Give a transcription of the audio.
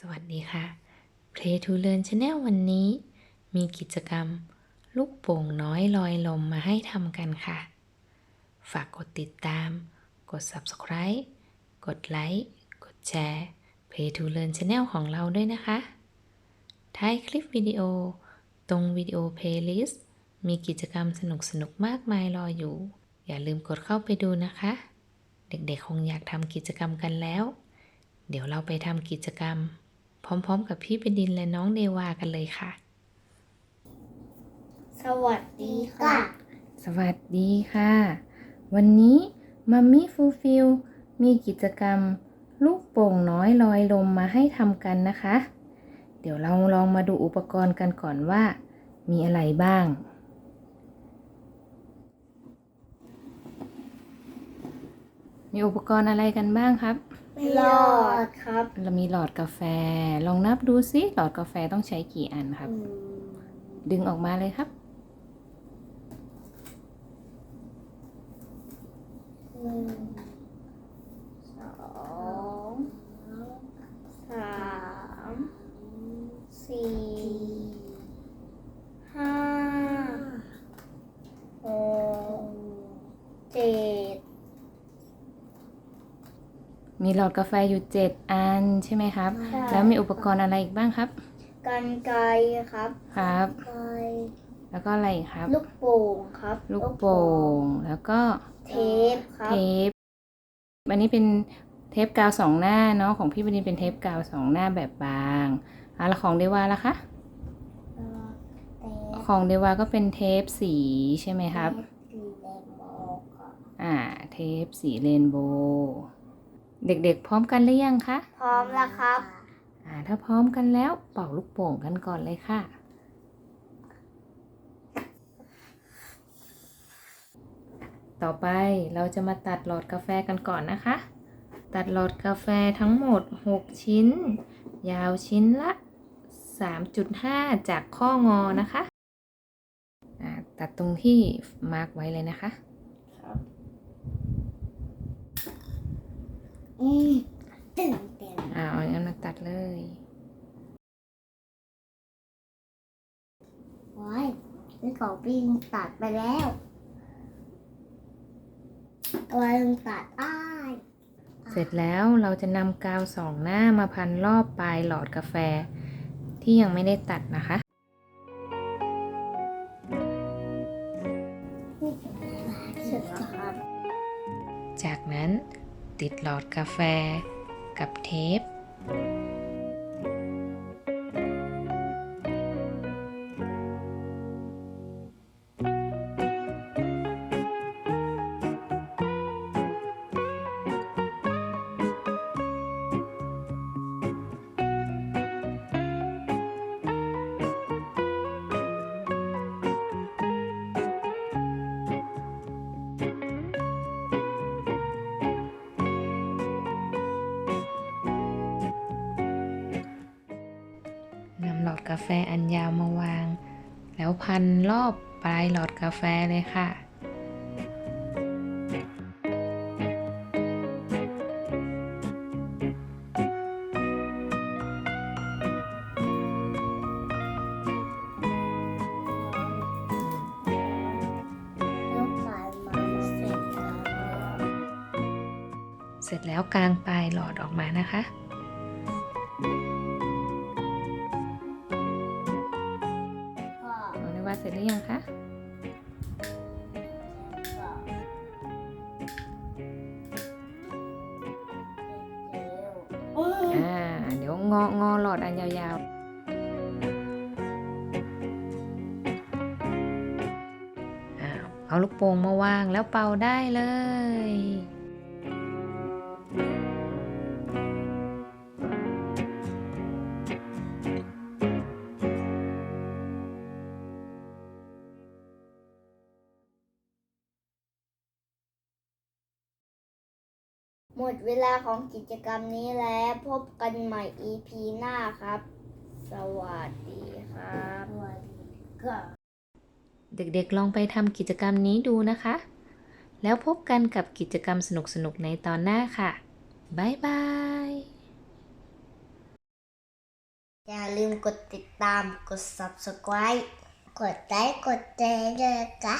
สวัสดีค่ะ Play to Learn Channel วันนี้ มีกิจกรรม ลูกโป่งน้อยลอยลมมาให้ทำกันค่ะ ฝากกดติดตาม กด Subscribe กดไลค์ กดแชร์ Play to Learn Channel ของเราด้วยนะคะ ท้ายคลิปวิดีโอ ตรงวิดีโอ Playlist มีกิจกรรมสนุกๆมากมายรออยู่ อย่าลืมกดเข้าไปดูนะคะ เด็กๆคงอยากทำกิจกรรมกันแล้ว เดี๋ยวเราไปทำกิจกรรม พร้อมๆ กับพี่เป็นดินและน้องเดวากันเลยค่ะ สวัสดีค่ะ สวัสดีค่ะ วันนี้มัมมี่ฟูฟิลมีกิจกรรมลูกโป่งน้อยลอยลมมาให้ทำกันนะคะ เดี๋ยวเราลองมาดูอุปกรณ์กันก่อนว่า มีอะไรบ้าง มีอุปกรณ์อะไรกันบ้างครับ หลอดครับเรามีหลอดกาแฟ ลองนับดูซิหลอดกาแฟต้องใช้กี่อันครับ ดึงออกมาเลยครับหนึ่งสองสามสี่ห้าหกเจ็ด มีหลอดกาแฟอยู่7อันใช่ไหมครับแล้วมีอุปกรณ์อะไรอีกบ้างครับ กันไกรครับครับ ไกรแล้วก็อะไรอีกครับ ลูกโป่งครับลูกโป่ง แล้วก็เทปครับเทปอันนี้เป็นเทปกาวสองหน้าเนาะของพี่บดินเป็นเทปกาวสองหน้าแบบบางอะแล้วของเดวาล่ะคะเทปของเดวาก็เป็นเทปสีใช่ไหมครับ สีแดงโมครับ อ่า เทปสีเรนโบว์ เด็กๆ พร้อมกันหรือยังคะพร้อมแล้วครับอ่าถ้าพร้อมกันแล้วเป่าลูกโป่งกันก่อนเลยค่ะ ต่อไปเราจะมาตัดหลอดกาแฟกันก่อนนะคะ ตัดหลอดกาแฟทั้งหมด 6 ชิ้น ยาวชิ้นละ 3.5 จากข้องอนะคะอ่าตัดตรงที่มาร์กไว้เลยนะคะ ครับ อืมตื่นเต้นอ่าเอางั้นมาตัดเลยว้ายนี่ของปิงตัดไปแล้ววายงตัดอ้ายเสร็จแล้วเราจะนำกาวสองหน้ามาพันรอบปลายหลอดกาแฟ ที่ยังไม่ได้ตัดนะคะ ติดหลอดกาแฟกับเทป กาแฟอันยาวมาวาง แล้วพันรอบปลายหลอดกาแฟเลยค่ะเสร็จแล้วเสร็จแล้วกลางปลายหลอดออกมานะคะ ร็จหรือยังคะอืมอ่าเดี๋ยวงองอหลอดอันยาวๆอ้าวเอาลูกโป่งมาวางแล้วเป่าได้เลย หมดเวลาของกิจกรรมนี้แล้วพบกันใหม่ EP หน้าครับ สวัสดีครับสวัสดีครับเด็กๆลองไปทำกิจกรรมนี้ดูนะคะ แล้วพบกันกับกิจกรรมสนุกๆในตอนหน้าค่ะ บ๊ายบายลืมกดติดตาม กด subscribe กดไลค์กดแชร์ด้วยนะคะ